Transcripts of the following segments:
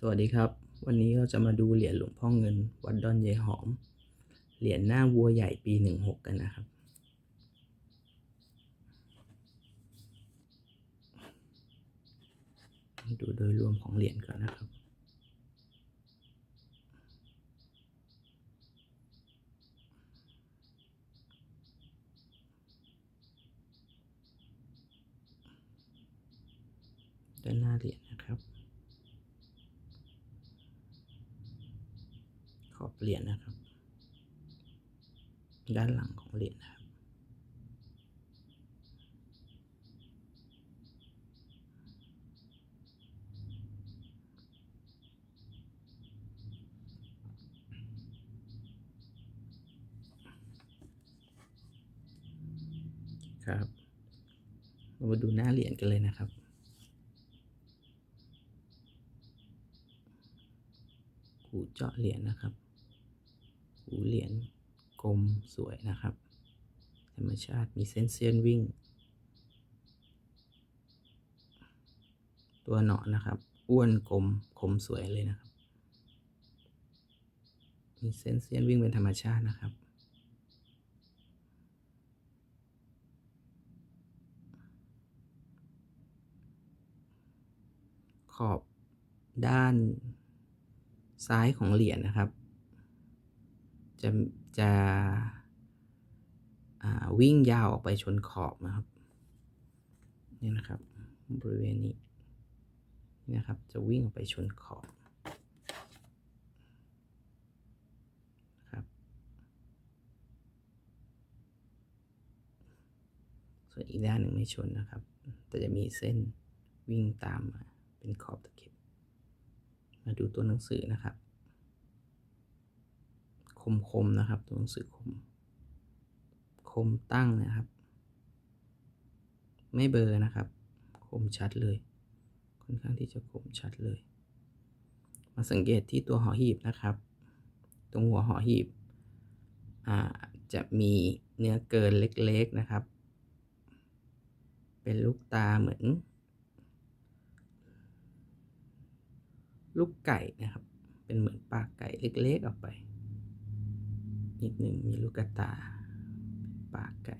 สวัสดีครับ วันนี้เราจะมาดูเหรียญหลวงพ่อเงิน วัดดอนเยหอม เหรียญหน้าวัวใหญ่ปีหนึ่งหกกันนะครับ ดูโดยรวมของเหรียญก่อนนะครับด้านหน้าเหรียญนะครับ ขอบ เหรียญนะครับ ด้านหลังของเหรียญนะครับ ครับ เรามาดูหน้าเหรียญกันเลยนะครับหูเจาะเหรียญนะครับ หูเหรียญกลมสวยนะครับ ธรรมชาติมีเส้นเซียนวิ่ง ตัวหนอนนะครับ อ้วนกลมคมสวยเลยนะครับ มีเส้นเซียนวิ่งเป็นธรรมชาตินะครับขอบด้านซ้ายของเหรียญนะครับ จะจะวิ่งยาวออกไปชนขอบนะครับนี่นะครับบริเวณนี้นะครับ จะวิ่งออกไปชนขอบครับส่วนอีกด้านหนึ่งไม่ชนนะครับ แต่จะมีเส้นวิ่งตามมาเป็นขอบตะเข็บมาดูตัวหนังสือนะครับ คมๆนะครับ ตัวหนังสือคม คมตั้งนะครับ ไม่เบลอร์นะครับ คมชัดเลย ค่อนข้างที่จะคมชัดเลย มาสังเกตที่ตัวหอหีบนะครับ ตรงหัวหอหีบอ่าจะมีเนื้อเกินเล็กๆนะครับ เป็นลูกตาเหมือน ลูกไก่นะครับ เป็นเหมือนปากไก่เล็กๆออกไป นิดหนึ่งมีลูกตา ปากไก่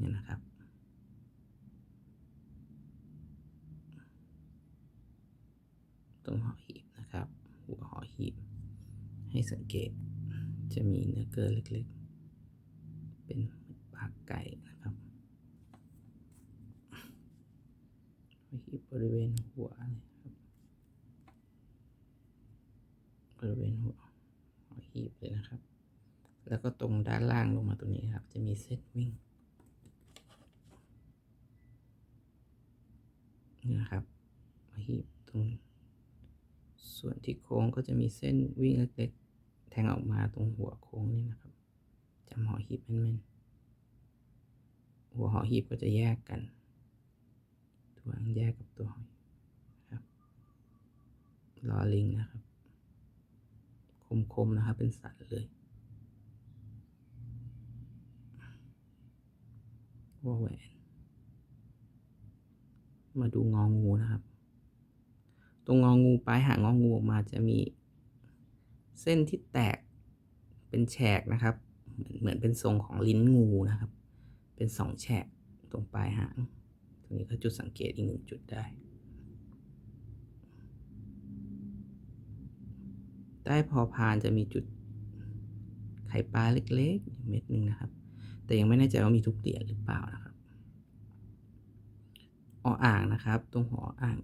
นี่นะครับ ตรงหอหีบนะครับ หัวหอหีบ ให้สังเกตจะมีเนื้อเกลือเล็กๆ เป็นปากไก่นะครับหอหีบบริเวณหัวนะค บริเวณหัวหอหีบเลยนะครับ แล้วก็ตรงด้านล่างลงมาตรงนี้ครับ จะมีเส้นวิ่งนี่นะครับหอหีบตรง ส่วนที่โค้งก็จะมีเส้นวิ่งเล็กๆแทงออกมาตรงหัวโค้งนี่นะครับจำหอหีบแม่นๆหัวหอหีบก็จะแยกกันตัวหางแยกกับตัวหอยนะครับลอลิงนะครับ คมๆนะครับเป็นสันเลยวอแหวน มาดูงองูนะครับ ตรงงองูปลายหางงองูออกมาจะมีเส้นที่แตกเป็นแฉกนะครับ เหมือนเหมือนเป็นทรงของลิ้นงูนะครับ เป็นสองแฉกตรงปลายหาง ตรงนี้ก็จุดสังเกตอีกหนึ่งจุดได้ ใต้พอพานจะมีจุดไข่ปลาเล็กๆเม็ดหนึ่งนะครับ แต่ยังไม่แน่ใจว่ามีทุกเหรียญหรือเปล่านะครับออ่างนะครับ ตรงหัวอ่าง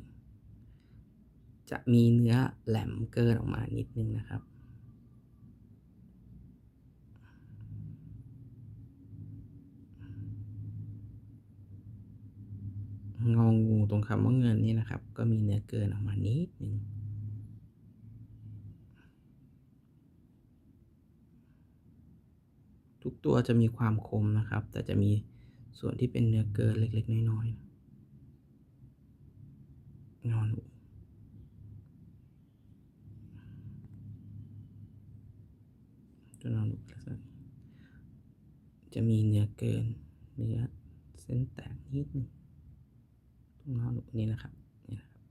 จะมีเนื้อแหลมเกินออกมานิดนึงนะครับงองูตรงคำว่าเงินนี่นะครับ ก็มีเนื้อเกินออกมานิดนึง ทุกตัวจะมีความคมนะครับ แต่จะมีส่วนที่เป็นเนื้อเกินเล็กๆ น้อยๆนอนหูตัวนอนหูลักษณะจะมีเนื้อเกินเนื้อเส้นแตกนิดนึงนอนหนูนี่นะครับนี่นะครับ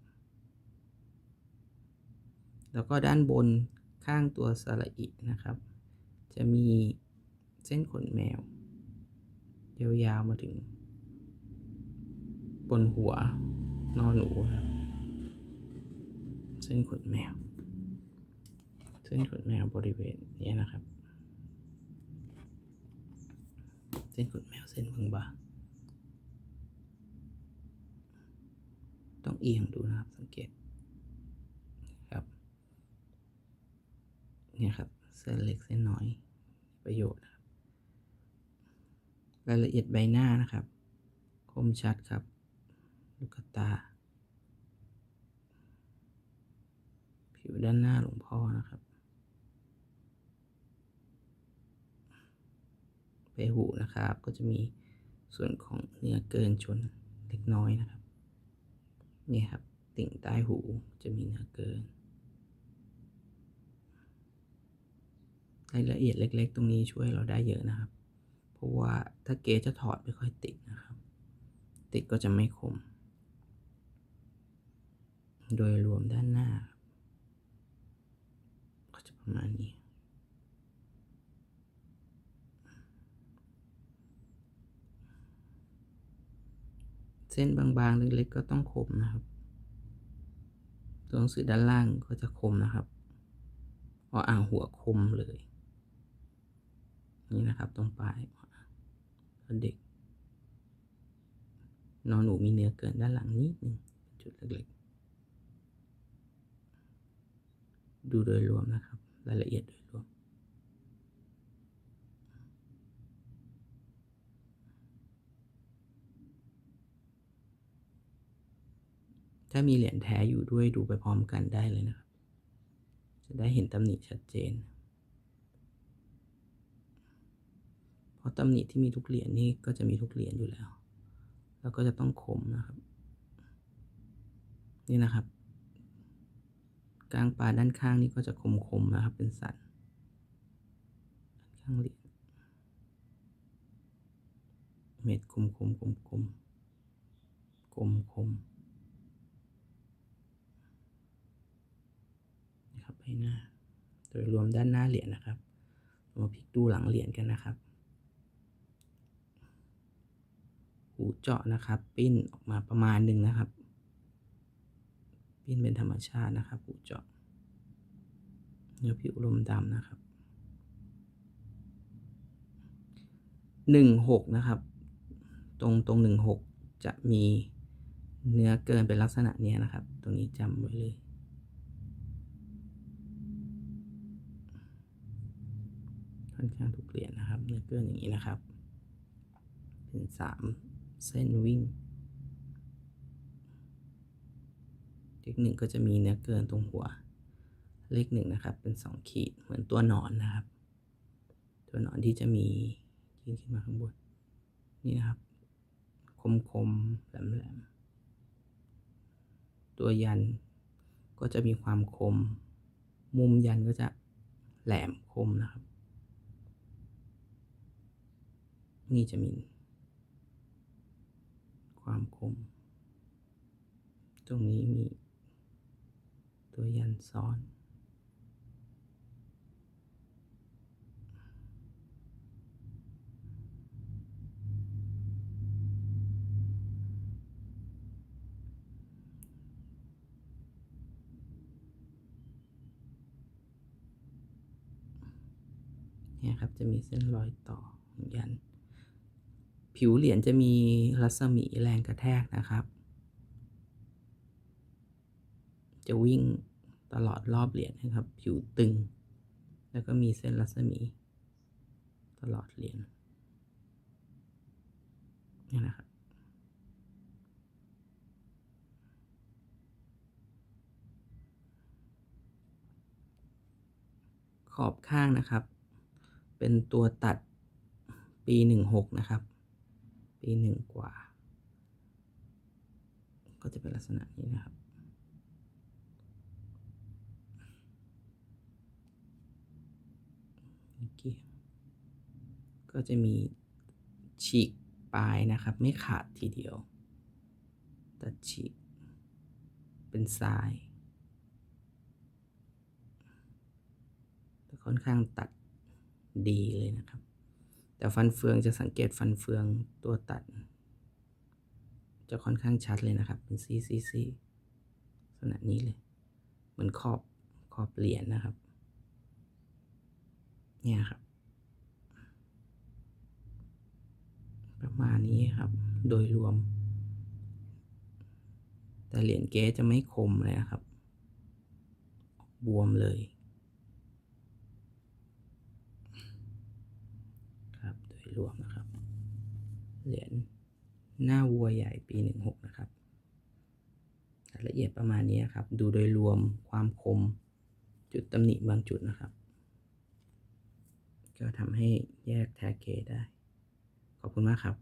แล้วก็ด้านบนข้างตัวสระอินะครับ จะมี เส้นขนแมว ยาวๆมาถึง บนหัวนอนหนูครับเส้นขนแมว เส้นขนแมวบริเวณนี้นะครับ เส้นขนแมวเส้นบางๆต้องเอียงดูนะครับสังเกตครับเนี่ยครับ เส้นเล็กเส้นน้อยประโยชน์นะครับ รายละเอียดใบหน้านะครับ คมชัดครับ ลูกตา ผิวด้านหน้าหลวงพ่อนะครับ ใบหูนะครับ ก็จะมีส่วนของเนื้อเกินชนเล็กน้อยนะครับ นี่ครับ ติ่งใต้หูจะมีเนื้อเกินรายละเอียดเล็ก ๆ ตรงนี้ช่วยเราได้เยอะนะครับ เพราะว่าถ้าเกจะถอดไม่ค่อยติดนะครับ ติดก็จะไม่คม โดยรวมด้านหน้า ก็จะประมาณนี้ เส้นบางๆ เล็กๆ ก็ต้องคมนะครับ ตัวหนังสือด้านล่างก็จะคมนะครับพราะอ่างหัวคมเลย นี่นะครับตรงปลาย เด็ก นอนหนูมีเนื้อเกินด้านหลังนิดนึงจุดเล็กๆ ดูโดยรวมนะครับ รายละเอียดโดยรวม ถ้ามีเหรียญแท้อยู่ด้วยดูไปพร้อมกันได้เลยนะครับ จะได้เห็นตำหนิชัดเจน เพราะตำหนิที่มีทุกเหรียญนี่ก็จะมีทุกเหรียญอยู่แล้ว แล้วก็จะต้องคมนะครับ นี่นะครับ กลางปลาด้านข้างนี่ก็จะคมๆนะครับ เป็นสันข้างเหรียญเม็ดคมๆคมคมคมคมนี่ครับใบหน้า โดยรวมด้านหน้าเหรียญนะครับ มาพลิกดูหลังเหรียญกันนะครับ หูเจาะนะครับ ปิ้นออกมาประมาณหนึ่งนะครับ ปิ้นเป็นธรรมชาตินะครับ หูเจาะเนื้อผิวลมดำนะครับหนึ่งหกนะครับ ตรงตรงหนึ่งหกจะมีเนื้อเกินเป็นลักษณะนี้นะครับ ตรงนี้จำไว้เลยค่อนข้างทุกเหรียญนะครับ เนื้อเกินอย่างนี้นะครับ เป็นสาม เส้นวิ่ง เลขหนึ่งก็จะมีเนื้อเกินตรงหัว เลขหนึ่งนะครับ เป็นสองขีดเหมือนตัวหนอนนะครับ ตัวหนอนที่จะมียื่นขึ้นมาข้างบน นี่นะครับ คมคมแหลมแหลมตัวยันก็จะมีความคม มุมยันก็จะแหลมคมนะครับ นี่จะมี ความคม ตรงนี้มีตัวยันซ้อนเนี่ยครับจะมีเส้นรอยต่อของยัน ผิวเหรียญจะมีรัศมีแรงกระแทกนะครับ จะวิ่งตลอดรอบเหรียญนะครับ ผิวตึง แล้วก็มีเส้นรัศมี ตลอดเหรียญนี่นะครับขอบข้างนะครับ เป็นตัวตัดปีหนึ่งหกนะครับ ปีหนึ่งกว่า ก็จะเป็นลักษณะนี้นะครับก,ก็จะมีฉีกปลายนะครับ ไม่ขาดทีเดียว ตัดฉีก เป็นทรายแต่ค่อนข้างตัดดีเลยนะครับ แต่ฟันเฟืองจะสังเกตฟันเฟืองตัวตัด จะค่อนข้างชัดเลยนะครับ เป็นซีซีซีลักษณะนี้เลย เหมือนขอบขอบเหรียญนะครับ เนี่ยครับ ประมาณนี้ครับ โดยรวม แต่เหรียญเก๊จะไม่คมเลยนะครับ บวมเลย ค รวมนะครับ เหรียญหน้าวัวใหญ่ปีหนึ่งหกนะครับรายละเอียดประมาณนี้ครับ ดูโดยรวมความคม จุดตำหนิบางจุดนะครับ ก็ทำให้แยกแท็กเกได้ ขอบคุณมากครับ